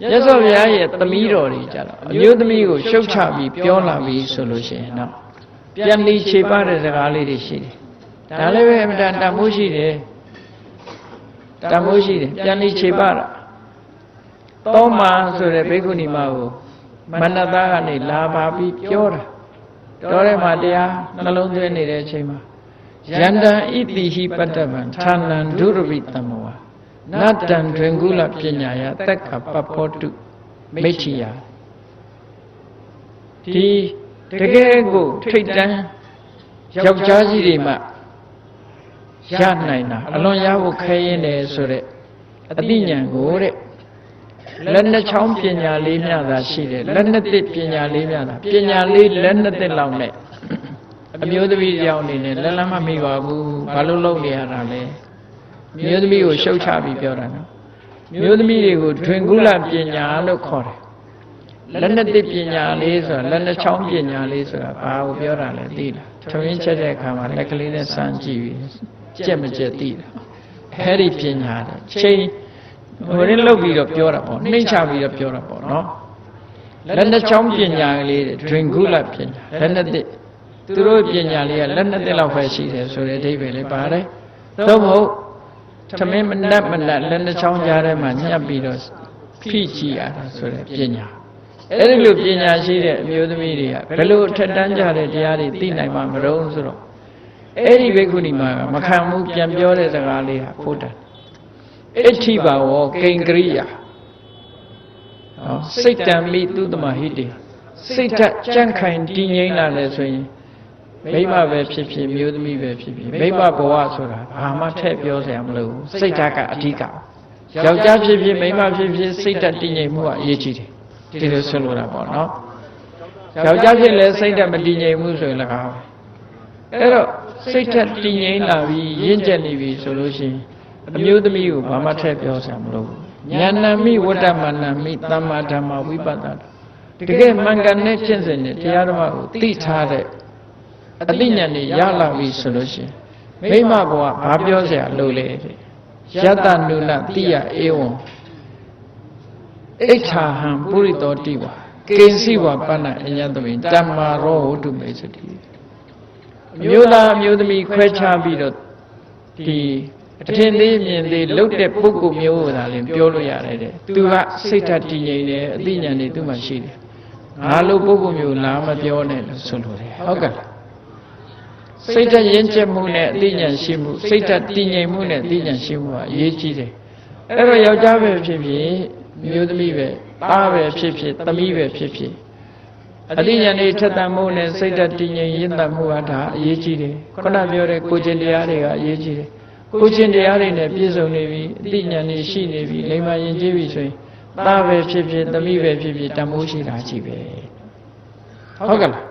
မြတ်စွာဘုရားရဲ့သမီးတော်တွေကြတော့အမျိုးသမီးကိုရှုတ်ချပြီးပြောလာပြီးဆိုလို့ရှိရင်တော့ပြန်လီခြေပတဲ့စကားလေးတွေရှိတယ်ဒါလည်းပဲအမှန်တန်တန်မိုးရှိတယ်တန်မိုးရှိတယ်ပြန်လီခြေပတာသောမာဆိုတဲ့ဘိက္ခုနီမကိုမနတကနေလာပါပြီးပြောတာတော်ထဲမှာတရားနှလုံးသွင်းနေတဲ့အချိန်မှာယန္တံဣတိဟိပတ္တဗံဌာနံဒုရဝိတမောဝါ နတ္တံတွင်ကုလပညာယတက္ကပပောတုမိဋ္ဌိယဒီတကယ်ကိုထိတ်တန်းယောက်ျားကြီးတွေမှရနိုင်တာအလွန်ရဖို့ခဲရင်တယ်ဆိုတဲ့အသိဉာဏ်ကိုတဲ့လက်နှစ်ချောင်းပညာလေးများသာရှိတယ်လက်နှစ်သစ်ပညာလေးများသာပညာလေးလက်နှစ်သစ်လောက်နဲ့အမျိုးသမီးကြောင့်အနေနဲ့လက်လမ်းမမိပါဘူးဘာလို့လုပ်နေရတာလဲ မျိုးသမီးကိုရှုတ်ချပြီးပြောတာနော်မျိုးသမီးတွေကိုတွင်ကုလပညာလို့ခေါ်တယ်လက်နှစ်သစ်ပညာလေးဆိုတာလက်နှစ်ချောင်းပညာလေးဆိုတာဘာကိုပြောတာလဲသိလားထုံရင်းချက်တဲ့အခါမှာလက်ကလေးနဲ့စမ်းကြည့်ပြီးကြက်မကြက်သိတာအဲ့ဒီပညာတဲ့ချိန်ဟိုရင်းလုတ်ပြီးတော့ပြောတာပေါ့နှိမ့်ချပြီးတော့ပြောတာပေါ့နော်လက်နှစ်ချောင်းပညာကလေးတွင်ကုလပညာလက်နှစ်သစ်သူတို့ပညာလေးကလက်နှစ်သစ်လောက်ပဲရှိတယ်ဆိုတဲ့အဓိပ္ပာယ်လေးပါတယ်သို့မဟုတ် သမင်းမနက်မနက်လက်နှစ်ချောင်းကြားထဲမှာညှပ်ပြီးတော့ဖိကြည့်ရတာဆိုတဲ့ပညာအဲ့ဒီလိုပညာရှိတဲ့အမျိုးသမီးတွေကဘယ်လိုအထက်တန်းကြတဲ့တရားတွေသိနိုင်မှာမလို့ဆိုတော့အဲ့ဒီဘိက္ခုနီမှာမခံဘူးပြန်ပြောတဲ့စကားလေးဟာဖို့တန်အဋ္ဌိဘာဝကိင်္ဂရိယာနော်စိတ်တံမိသူတမဟိတေစိတ်ဓာတ်ကြန့်ခိုင်တည်ငြိမ်လာတယ်ဆိုရင် မိမပဲဖြစ်ဖြစ်မျိုးသမီးပဲဖြစ်ဖြစ်မိမဘဝဆိုတာဘာမှထည့်ပြောစရာမလိုဘူးစိတ်ဓာတ်ကအဓိကယောက်ျားဖြစ်ဖြစ်မိန်းမဖြစ်ဖြစ်စိတ်ဓာတ်တည်ငြိမ်မှုကအရေးကြီးတယ်ဒီလိုဆိုလိုတာပေါ့နော်ယောက်ျားဖြစ်လဲစိတ်ဓာတ်မတည်ငြိမ်မှုဆိုရင်လည်းကားပဲအဲ့တော့စိတ်ဓာတ်တည်ငြိမ်လာပြီးရင့်ကျက်နေပြီဆိုလို့ရှိရင်အမျိုးသမီးကိုဘာမှထည့်ပြောစရာမလိုဘူးဉာဏ်မိဝတ္တမဏမိသမ္မာဓမ္မဝိပဿနာတကယ်မှန်ကန်တဲ့ကျင့်စဉ်နဲ့တရားဓမ္မကိုသိထားတဲ့ အသိဉာဏ်တွေရလာပြီဆိုလို့ရှိရင်မိမဘဝဘာပြောเสียလို့လဲယတနုလတိယဧဝံအိဋ္ဌာဟံပုရိတောတိဝါကေစီဝပဏ္ဏအညတမိတမ္မာရောဝတ္တုမေစတိအမျိုးသားအမျိုးသမီးခွဲခြားပြီးတော့ဒီအထင်သေးမြင်သေးလှုပ်တဲ့ပုဂ္ဂိုလ်မျိုးကိုသာလင်ပြောလို့ရတယ်တဲ့သူကစိတ်ဓာတ်တည်ငြိမ်တယ်အသိဉာဏ်တွေသူ့မှာရှိတယ်ငါလိုပုဂ္ဂိုလ်မျိုးလားမပြောနဲ့လို့ဆိုလိုတယ်ဟုတ်ကဲ့လား စိတ်ဓာတ်ရင့်ကျက်မှုနဲ့အသိဉာဏ်ရှိမှုစိတ်ဓာတ်တည်ငြိမ်မှုနဲ့အသိဉာဏ်ရှိမှုကအရေးကြီးတယ်အဲ့တော့ယောက်ျားပဲဖြစ်ဖြစ်မျိုးသမီးပဲသားပဲဖြစ်ဖြစ်သမီးပဲဖြစ်ဖြစ်အသိဉာဏ်တွေထက်သန်မှုနဲ့စိတ်ဓာတ်တည်ငြိမ်ရင့်သန်မှုကဒါအရေးကြီးတယ်ခုနပြောတဲ့ကိုကျင်တရားတွေကအရေးကြီးတယ်ကိုကျင်တရားတွေနဲ့ပြည့်စုံနေပြီအသိဉာဏ်တွေရှိနေပြီလိမ္မာယဉ်ကျေးပြီဆိုရင်သားပဲဖြစ်ဖြစ်သမီးပဲဖြစ်ဖြစ်တန်ဖိုးရှိတာကြီးပဲဟုတ်ကဲ့လား